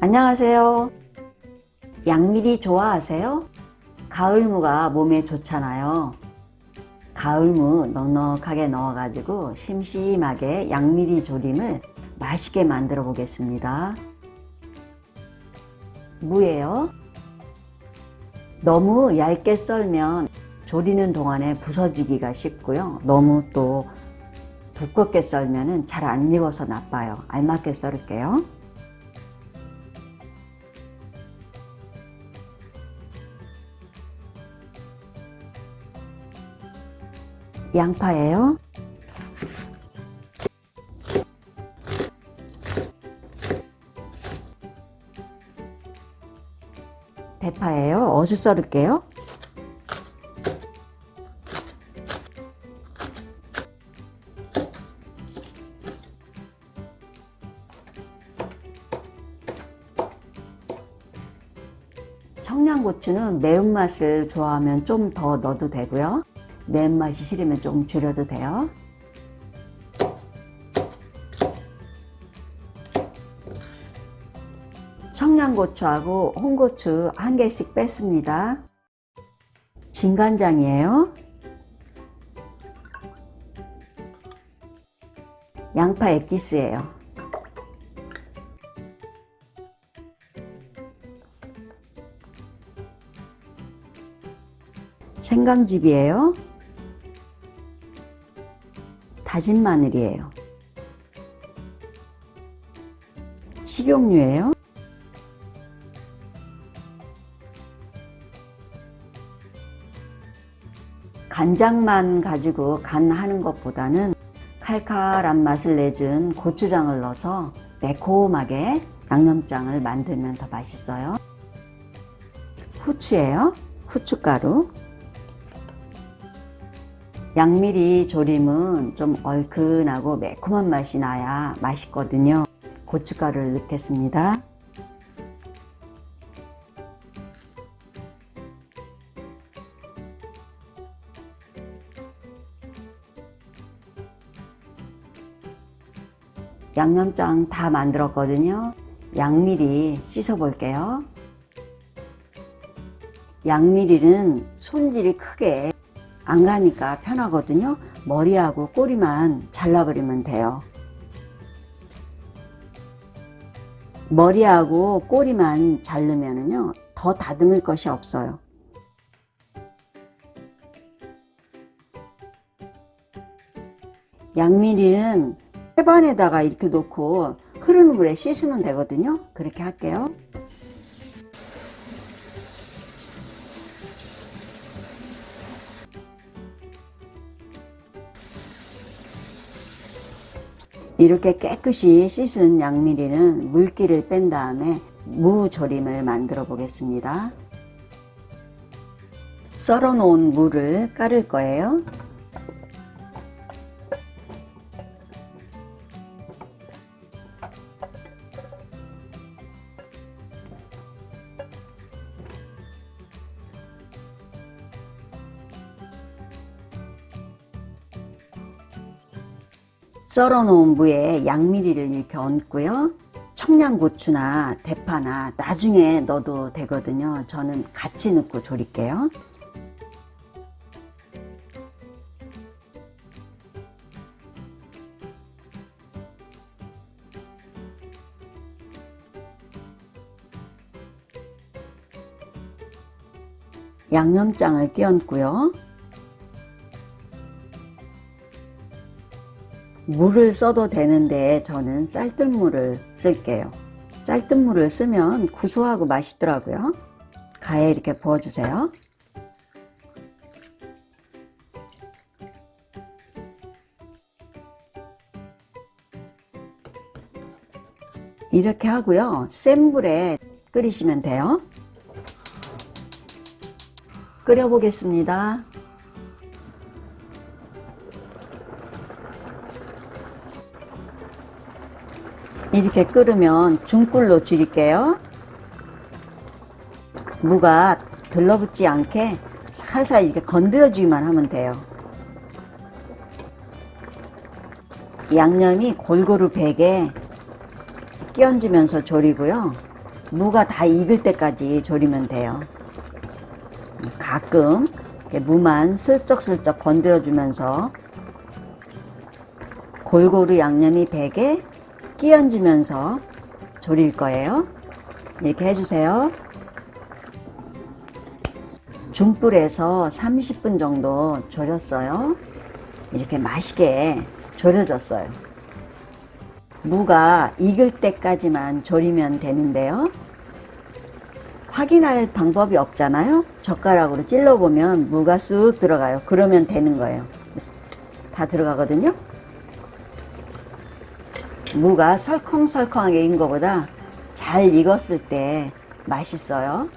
안녕하세요. 양미리 좋아하세요? 가을무가 몸에 좋잖아요. 가을무 넉넉하게 넣어가지고 심심하게 양미리 조림을 맛있게 만들어 보겠습니다. 무예요. 너무 얇게 썰면 조리는 동안에 부서지기가 쉽고요. 너무 또 두껍게 썰면 잘 안 익어서 나빠요. 알맞게 썰을게요. 양파예요. 대파예요. 어슷 썰을게요. 청양고추는 매운맛을 좋아하면 좀 더 넣어도 되고요. 매운맛이 싫으면 조금 줄여도 돼요. 청양고추하고 홍고추 한 개씩 뺐습니다. 진간장이에요. 양파 액기스예요. 생강즙이에요. 다진 마늘이에요. 식용유예요. 간장만 가지고 간하는 것보다는 칼칼한 맛을 내준 고추장을 넣어서 매콤하게 양념장을 만들면 더 맛있어요. 후추예요. 후춧가루. 양미리 조림은 좀 얼큰하고 매콤한 맛이 나야 맛있거든요. 고춧가루를 넣겠습니다. 양념장 다 만들었거든요. 양미리 씻어 볼게요. 양미리는 손질이 크게 안 가니까 편하거든요. 머리하고 꼬리만 잘라버리면 돼요. 머리하고 꼬리만 자르면은요, 더 다듬을 것이 없어요. 양미리는 해반에다가 이렇게 놓고 흐르는 물에 씻으면 되거든요. 그렇게 할게요. 이렇게 깨끗이 씻은 양미리는 물기를 뺀 다음에 무조림을 만들어 보겠습니다. 썰어 놓은 무를 깔을 거예요. 썰어 놓은 무에 양미리를 이렇게 얹고요. 청양고추나 대파나 나중에 넣어도 되거든요. 저는 같이 넣고 졸일게요. 양념장을 끼얹고요. 물을 써도 되는데 저는 쌀뜨물을 쓸게요. 쌀뜨물을 쓰면 구수하고 맛있더라고요. 가에 이렇게 부어주세요. 이렇게 하고요. 센 불에 끓이시면 돼요. 끓여보겠습니다. 이렇게 끓으면 중불로 줄일게요. 무가 들러붙지 않게 살살 이렇게 건드려 주기만 하면 돼요. 양념이 골고루 배게 끼얹으면서 졸이고요. 무가 다 익을 때까지 졸이면 돼요. 가끔 무만 슬쩍슬쩍 건드려 주면서 골고루 양념이 배게 끼얹으면서 졸일 거예요. 이렇게 해주세요. 중불에서 30분 정도 졸였어요. 이렇게 맛있게 졸여졌어요. 무가 익을 때까지만 졸이면 되는데요. 확인할 방법이 없잖아요. 젓가락으로 찔러보면 무가 쑥 들어가요. 그러면 되는 거예요. 다 들어가거든요. 무가 설컹설컹하게 익은 것보다 잘 익었을 때 맛있어요.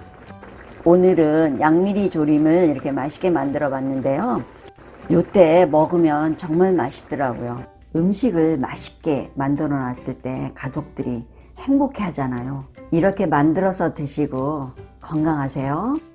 오늘은 양미리 조림을 이렇게 맛있게 만들어 봤는데요. 요때 먹으면 정말 맛있더라고요. 음식을 맛있게 만들어 놨을 때 가족들이 행복해 하잖아요. 이렇게 만들어서 드시고 건강하세요.